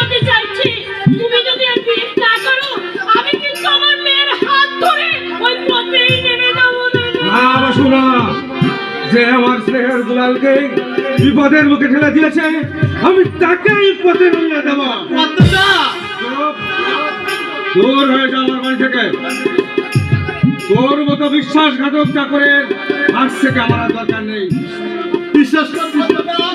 করতে চাইছি। তুমি যদি আর বিয়ে না করো আমি কিন্তু আমার মেয়ের হাত ধরে ওই পথেই নেমে যাব না বাসুনা যে আমার স্নেহের দুলালকে বিপদের মুখে ঠেলে দিয়েছে আমি তাকেই পথে নিয়ে দেবো। দূর হয়ে যা আমার বাড়ি থেকে। তোর মতো বিশ্বাসঘাতক চাকরের আজ থেকে আমার দরকার নেই। বিশ্বাস কর বিশ্বাস কর।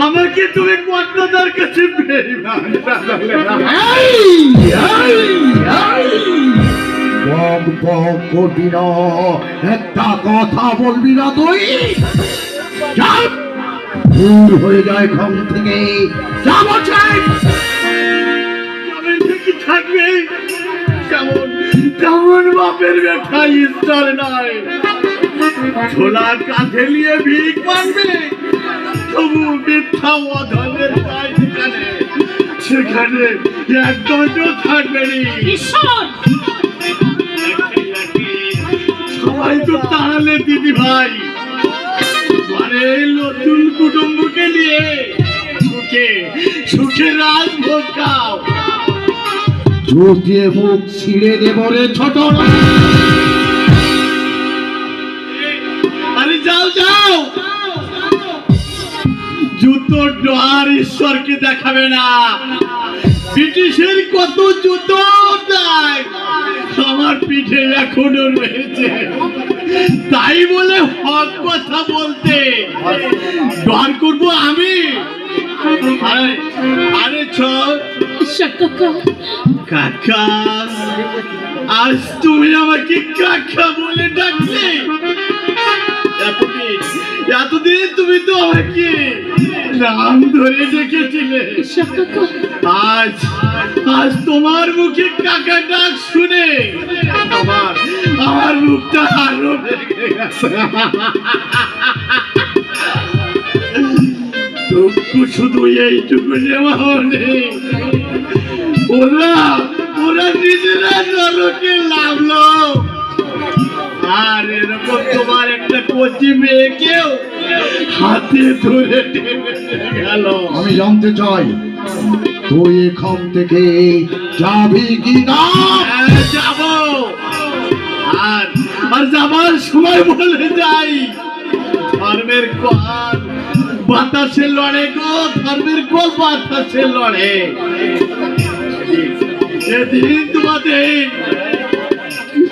আমাকে তুমি কর্তাদার কাছে করবি না। একটা কথা বলবি না তুই! দূর হয়ে যায় ঘম থেকে। যাব চাই থাকবে। কেমন কেমন বাপের বেটা ঈশ্বর নয় ছোলা কাঁধে নিয়ে ভিক মানবে তবু মিথ্যা অধমের কাজ সেখানে সেখানে একদম থাকবে সবাই তো তাহলে দিদি ভাই। নতুন কুটুম্বকে নিয়ে সুখে সুখে রাজভোগ খাও জুতিয়ে মুখ ছিঁড়ে দেব রে ছোট ডোয়ার ঈশ্বরকে দেখাবে না। ব্রিটিশের কত জুতো আমার পিঠে এখনও রয়েছে। তাই বলে হক কথা বলতে। ডর করব আমি। আরে কাকা আজ তুমি আমাকে কাকা বলে ডাকলে। এতদিন এতদিন তুমি তো আমাকে নাম ধরে ডেকেছিলে। আজ আজ তোমার মুখে কাকা ডাক শুনে আমার আমার মুখটা আরও দুঃখ শুধু এইটুকু যে মামনি ওরা ওরা নিজেরা নরকে লাভলো আর এরকম তোমার একটা কচি মেয়েকেও হাতে ধরে গেল। আমি জানতে চাই তুই এখান থেকে যাবি কি না হ্যাঁ, যাব। আর আর যাবার সময় বলে যাই ধর্মের কল বাতাসে লড়ে গো ধর্মের কল বাতাসে লড়ে। সেদিন তোমাদের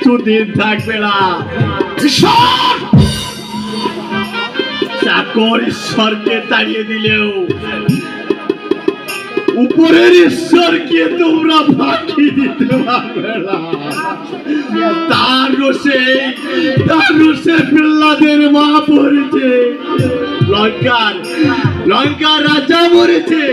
কিছুদিন থাকবে না। চাকর ঈশ্বরকে তাড়িয়ে দিলেও উপরের ঈশ্বরকে তোমরা ফাঁকি দিতে পারবে না। তার রসে তার রসে পিল্লাদের মা পড়েছে লঙ্কার লঙ্কার রাজা মরেছে।